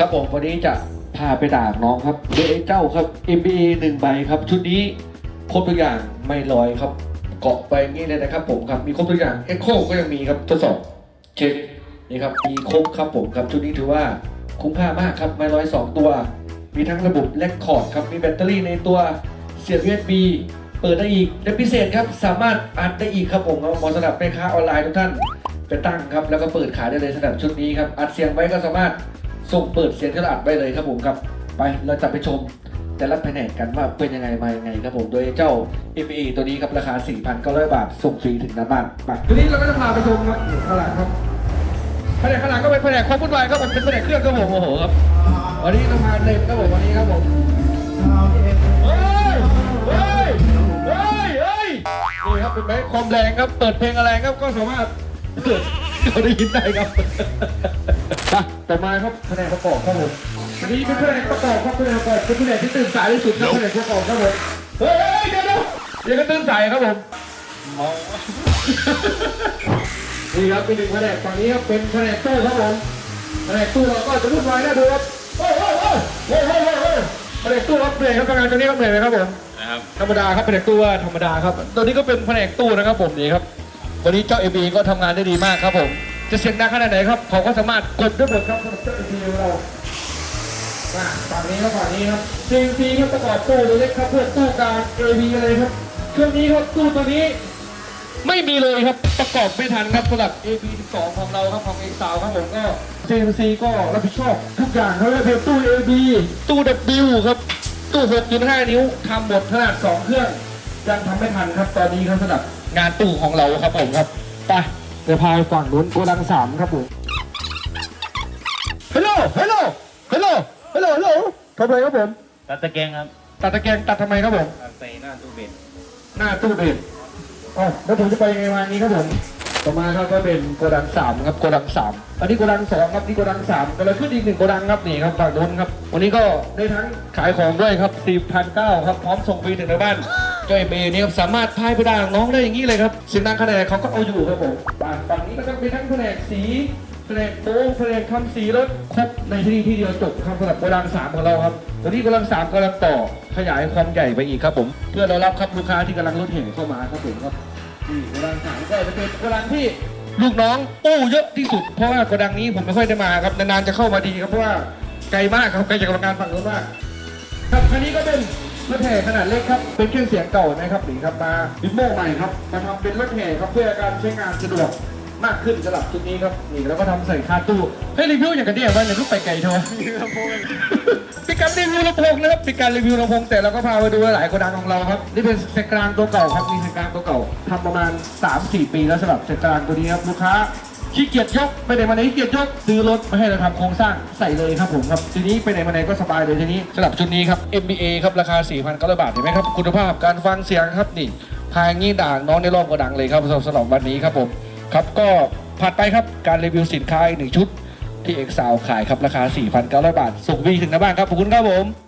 ครับผมวันนี้จะพาไปด่าน้องครับเดเจ้าครับ MBA หนึ่งใบครับ ชุดนี้ครบทุกอย่างไม่ลอยครับ เกาะไปงี้เลยนะครับ ผมครับมีครบทุกอย่าง Echo ก็ยังมีครับทดสอบเช็คนี่ครับมีครบครับผมครับชุดนี้ถือว่าคุ้มค่ามากครับไม่ร้อยสองตัว มีทั้งระบบแลกคอร์ดครับมีแบตเตอรี่ในตัวเสียบ USB เปิดได้อีกและพิเศษครับสามารถอัดได้อีกครับผมครับเหมาะสำหรับแม่ค้าออนไลน์ทุกท่านไปตั้งครับแล้วก็เปิดขายได้เลยสำหรับชุดนี้ครับอัดเสียงไว้ก็สามารถ ส่งเปิดเสียงที่เราอัดไว้เลยครับผมครับ ไปเราจะไปชมแต่ละแผนกกันว่าเป็นยังไงมายังไงครับผม โดยเจ้า MA ตัวนี้ครับราคา 4,900 บาท ส่งฟรีถึงหน้าบ้านไปตัวนี้เราก็จะพาไปชมครับข้างหลังครับแผนกข้างหลังก็เป็นแผนกความวุ่นวายครับเป็นแผนกเครื่องครับผมโอ้โหครับ วันนี้เรามาเต็มครับผมวันนี้ครับผมเฮ้ยเฮ้ยเฮ้ยเฮ้ยนี่ครับเป็นไหมความแรงครับ เปิดเพลงอะไรครับก็สามารถ เกิดเราได้ยินได้ครับไปต่อมาครับแผนกประกอบครับผมอันนี้เป็นแผนกประกอบครับแผนกประกอบเป็นแผนกที่ตื่นสายที่สุดครับแผนกประกอบครับผมเฮ้ยเฮ้ยเดี๋ยวเดี๋ยวเดี๋ยวก็ตื่นสายครับผมนี่ครับเป็นหนึ่งแผนกฝั่งนี้ครับเป็นแผนกตู้ครับผมแผนกตู้เราก็จะวุ่นวายน่าดูครับเฮ้ยเฮ้ยเฮ้ยเฮ้ยเฮ้ยเฮ้ยเฮ้ยแผนกตู้ครับเหนื่อยครับทำงานตัวนี้ครับเหนื่อยไหมครับผมนะครับธรรมดาครับแผนกตู้ว่าธรรมดาครับตัวนี้ก็เป็นแผนกตู้นะครับผมนี่ครับ วันนี้เจ้าเอบีก็ทำงานได้ดีมากครับผม จะเสียงดังขนาดไหนครับเขาก็สามารถกดได้หมดครับสำหรับเจ้าเอบีของเรามาฝั่งนี้ครับฝั่งนี้ครับ CNC ครับประกอบตู้ตัวเล็กครับเพื่อตู้กลาง AV อะไรครับเครื่องนี้ครับตู้ตัวนี้ ไม่มีเลยครับประกอบไม่ทันครับสำหรับ AB 12 ของเราครับของ X 3ครับผมก็ CNC ก็รับผิดชอบทุกอย่างครับเป็นตู้ AB ตู้ W ครับตู้6.5นิ้วทำหมดขนาด 2 เครื่องยังทำไม่ทันครับตอนนี้ครับสำหรับ งานตู้ของเราครับผมครับไปเดี๋ยวพาไปฝั่งนู้นโกดังสามครับผมฮัลโหลฮัลโหลฮัลโหลฮัลโหลฮัลโหลทำอะไรครับผมตัดตะแกรงครับตัดตะแกรงตัดทำไมครับผมตัดใส่หน้าตู้เบนหน้าตู้เบนอ๋อแล้วผมจะไปยังไงมานี้ครับผมต่อมาครับก็เป็นโกดังสามครับโกดังสามอันนี้โกดังสองครับนี่โกดังสามก็เลยขึ้นอีกหนึ่งโกดังครับนี่ครับฝั่งนู้นครับ วันนี้ก็ได้ทั้งขายของด้วยครับ4,900ครับพร้อมส่งฟรีถึงในบ้าน จอยเบนี่ครับสามารถพายไปได้น้องได้อย่างนี้เลยครับเสียงดังขนาดไหนเขาก็เอาอยู่ครับผมฝั่งนี้ก็จะมีทั้งแผนกสีแผนกโป้งแผนกทำสีรถครบในที่นี่ที่เดียวจบครับสำหรับโกดังสามของเราครับตอนนี้โกดังสามกำลังต่อขยายความใหญ่ไปอีกครับผม เพื่อรองรับครับลูกค้าที่กำลังรถแห่เข้ามาครับผมครับนี่โกดังสามก็จะเป็นโกดังที่ลูกน้องอู้เยอะที่สุดเพราะว่าโกดังนี้ผมไม่ค่อยได้มาครับนานๆจะเข้ามาดีครับเพราะว่าไกลมากครับไกลจากโรงงานฝั่งนู้นมากครับคันนี้ก็เป็น รถแห่ขนาดเล็กครับ เป็นเครื่องเสียงเก่านะครับหนี่ครับมาดิโม่ใหม่ครับมาทำเป็นรถแห่ครับเพื่อการใช้งานสะดวกมากขึ้นสำหรับชุดนี้ครับนี่แล้วก็ทำใส่คาตู้ให้รีวิวอย่างกันเดียวว่าเนี่ยลูกไปไกลเท่าเป็นการรีวิวลำโพงนะครับเป็นการรีวิวลำโพงแต่เราก็พาไปดูหลายโกดังของเราครับนี่เป็นเซกกลางตัวเก่าครับมีเซกลางตัวเก่าทำประมาณ 3-4 ปีแล้วสำหรับเซกลางตัวนี้ครับลูกค้า ขี้เกียจยกไปไหนมาไหนขี้เกียจยกซื้อรถมาให้เราทำโครงสร้างใส่เลยครับผมครับทีนี้ไปไหนมาไหนก็สบายเลยทีนี้สำหรับชุดนี้ครับ MBA ครับราคา 4,900 บาทเห็นไหมครับคุณภาพการฟังเสียงครับนี่พายงี้ด่างน้องในรอบก็ดังเลยครับสำหรับสำหรับวันนี้ครับผมครับก็ผ่านไปครับการรีวิวสินค้าอีกหนึ่งชุดที่เอกซาวขายครับราคา 4,900 บาทส่งฟรีถึงหน้าบ้านครับขอบคุณครับผม